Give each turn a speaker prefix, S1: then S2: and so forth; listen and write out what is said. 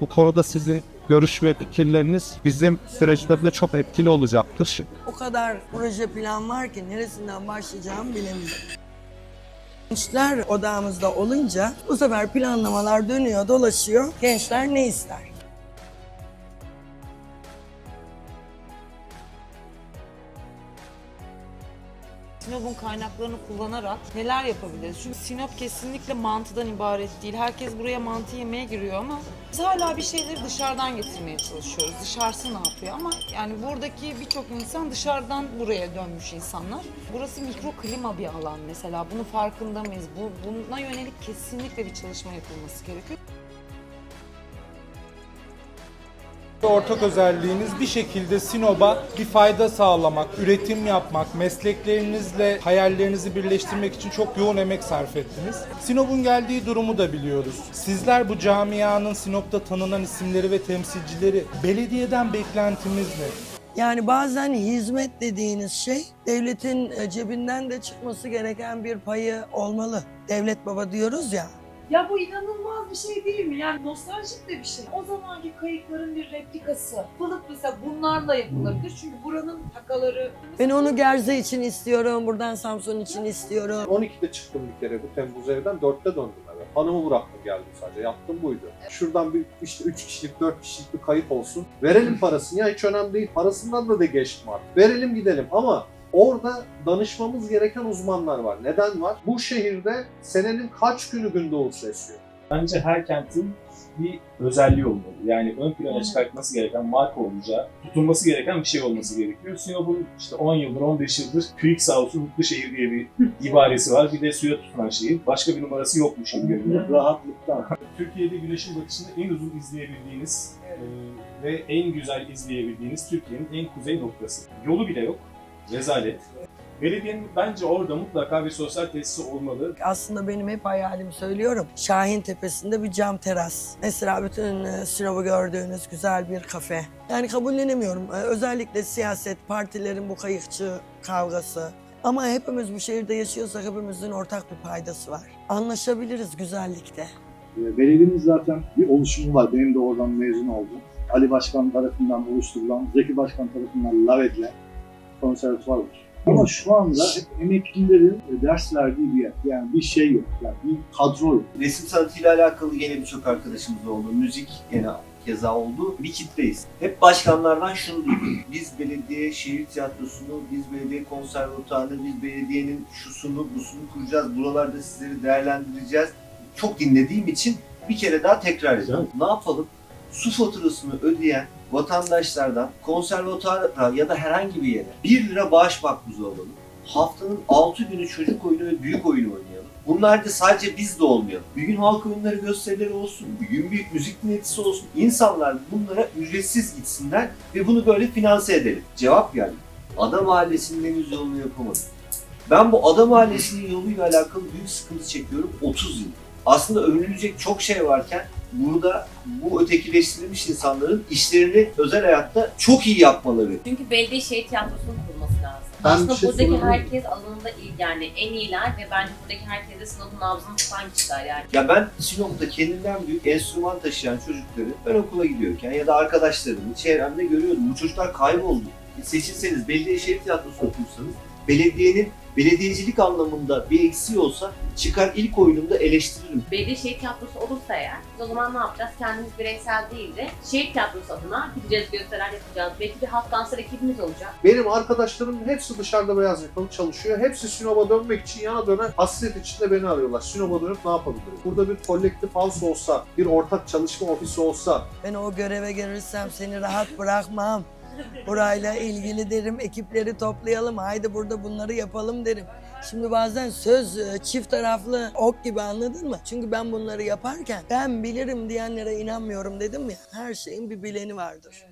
S1: Bu konuda sizin görüş ve fikirleriniz bizim süreçlerde çok etkili olacaktır.
S2: O kadar proje plan var ki neresinden başlayacağımı bilemiyorum. Gençler odamızda olunca bu sefer planlamalar dönüyor dolaşıyor. Gençler ne ister?
S3: Sinop'un kaynaklarını kullanarak neler yapabiliriz? Çünkü Sinop kesinlikle mantıdan ibaret değil. Herkes buraya mantı yemeye giriyor ama biz hala bir şeyleri dışarıdan getirmeye çalışıyoruz. Dışarısı ne yapıyor ama yani buradaki birçok insan dışarıdan buraya dönmüş insanlar. Burası mikro klima bir alan mesela. Bunun farkında mıyız? Bu, buna yönelik kesinlikle bir çalışma yapılması gerekiyor.
S4: Ortak özelliğiniz bir şekilde Sinop'a bir fayda sağlamak, üretim yapmak, mesleklerinizle hayallerinizi birleştirmek için çok yoğun emek sarf ettiniz. Sinop'un geldiği durumu da biliyoruz. Sizler bu camianın Sinop'ta tanınan isimleri ve temsilcileri belediyeden beklentimiz ne?
S2: Yani bazen hizmet dediğiniz şey devletin e, cebinden de çıkması gereken bir payı olmalı. Devlet baba diyoruz ya.
S5: Ya bu inanılmaz bir şey değil mi? Yani nostaljik de bir şey. O zamanki kayıkların bir replikası. Balık mesela bunlarla yapılabilir. Çünkü buranın takaları...
S2: Ben onu Gerze için istiyorum, buradan Samsun için istiyorum.
S6: 12'de çıktım bir kere bu Temmuz evden 4'te döndüm eve. Hanımı bıraktım geldim sadece. Yaptım buydu. Şuradan bir işte 3 kişilik 4 kişilik bir kayıp olsun. Verelim parasını ya hiç önemli değil. Parasından da de geçtim artık. Verelim gidelim ama Orada danışmamız gereken uzmanlar var. Neden var? Bu şehirde senenin kaç günü gündoğusu esiyor?
S7: Bence her kentin bir özelliği olmalı. Yani ön plana çıkartması gereken, marka olacağı, tutulması gereken bir şey olması gerekiyor. Sinop'un işte 10 yıldır, 15 yıldır sağ olsun mutlu şehir diye bir ibaresi var. Bir de suya tutunan şehir. Başka bir numarası yokmuş gibi görünüyor. Rahatlıktan. Türkiye'de güneşin batışını en uzun izleyebildiğiniz e, ve en güzel izleyebildiğiniz Türkiye'nin en kuzey noktası. Yolu bile yok. Rezalet. Belediyenin bence orada mutlaka bir sosyal tesisi olmalı.
S2: Aslında benim hep hayalim söylüyorum. Şahin Tepesi'nde bir cam teras. Mesela bütün e, Sinop'u gördüğünüz güzel bir kafe. Yani kabullenemiyorum. E, Özellikle siyaset, partilerin bu kayıkçı kavgası. Ama hepimiz bu şehirde yaşıyorsak hepimizin ortak bir paydası var. Anlaşabiliriz güzellikte.
S8: E, Belediyenin zaten bir oluşumu var. Benim de oradan mezun oldum. Ali Başkan tarafından oluşturulan, Zeki Başkan tarafından lav edilen konservatuvar var. Ama şu anda emeklilerin ders verdiği bir yer. Yani bir şey yok. Yani bir kadro yok.
S9: Resim sanatıyla alakalı gene birçok arkadaşımız oldu. Müzik gene keza oldu. Bir kitleyiz. Hep başkanlardan şunu duydum. Biz belediye şehir tiyatrosunu, biz belediye konservatuarını, biz belediyenin şusunu, busunu kuracağız. Buralarda sizleri değerlendireceğiz. Çok dinlediğim için bir kere daha tekrar ediyorum. Ne yapalım? Su faturasını ödeyen vatandaşlardan konservatuara ya da herhangi bir yere 1 lira bağış makbuzu alalım. Haftanın 6 günü çocuk oyunu ve büyük oyunu oynayalım. Bunlar da sadece biz de olmayalım. Bir gün halk oyunları gösterileri olsun, bir gün bir müzik dinletisi olsun. İnsanlar bunlara ücretsiz gitsinler ve bunu böyle finanse edelim. Cevap geldi. Ada Mahallesi'nin henüz yolunu yapamadık. Ben bu Ada Mahallesi'nin yoluyla alakalı büyük sıkıntı çekiyorum 30 yıl. Aslında övünülecek çok şey varken burada bu ötekileştirilmiş insanların işlerini özel hayatta çok iyi yapmaları
S10: Çünkü belediye şehir tiyatrosunun kurulması lazım.
S6: Ben
S10: Aslında
S6: şey
S10: buradaki herkes alanında iyi yani en iyiler ve bence buradaki herkes de sınıfın nabzını tutan kişiler yani.
S9: Ya ben Sinop'ta kendinden büyük enstrüman taşıyan çocukları ben okula gidiyorken ya da arkadaşlarımı çevremde görüyordum. Bu çocuklar kayboldu. Seçilseniz belediye şehir tiyatrosu okursanız belediyenin belediyecilik anlamında bir eksiği olsa çıkar ilk oyunumda eleştiririm.
S10: Belediye şehir tiyatrosu olursa eğer biz o zaman ne yapacağız? Kendimiz bireysel değil de şehir tiyatrosu adına gideceğiz gösteriler yapacağız. Belki bir halk dansları ekibimiz olacak.
S6: Benim arkadaşlarım hepsi dışarıda beyaz yakalı çalışıyor. Hepsi Sinop'a dönmek için yana dönen hasret içinde beni arıyorlar. Sinop'a dönüp ne yapabilirim? Burada bir kolektif house olsa, bir ortak çalışma ofisi olsa,
S2: Ben o göreve gelirsem seni rahat bırakmam. Burayla ilgili derim, ekipleri toplayalım, haydi burada bunları yapalım derim. Şimdi bazen söz e, çift taraflı ok gibi anladın mı? Çünkü ben bunları yaparken ben bilirim diyenlere inanmıyorum dedim ya. Her şeyin bir bileni vardır.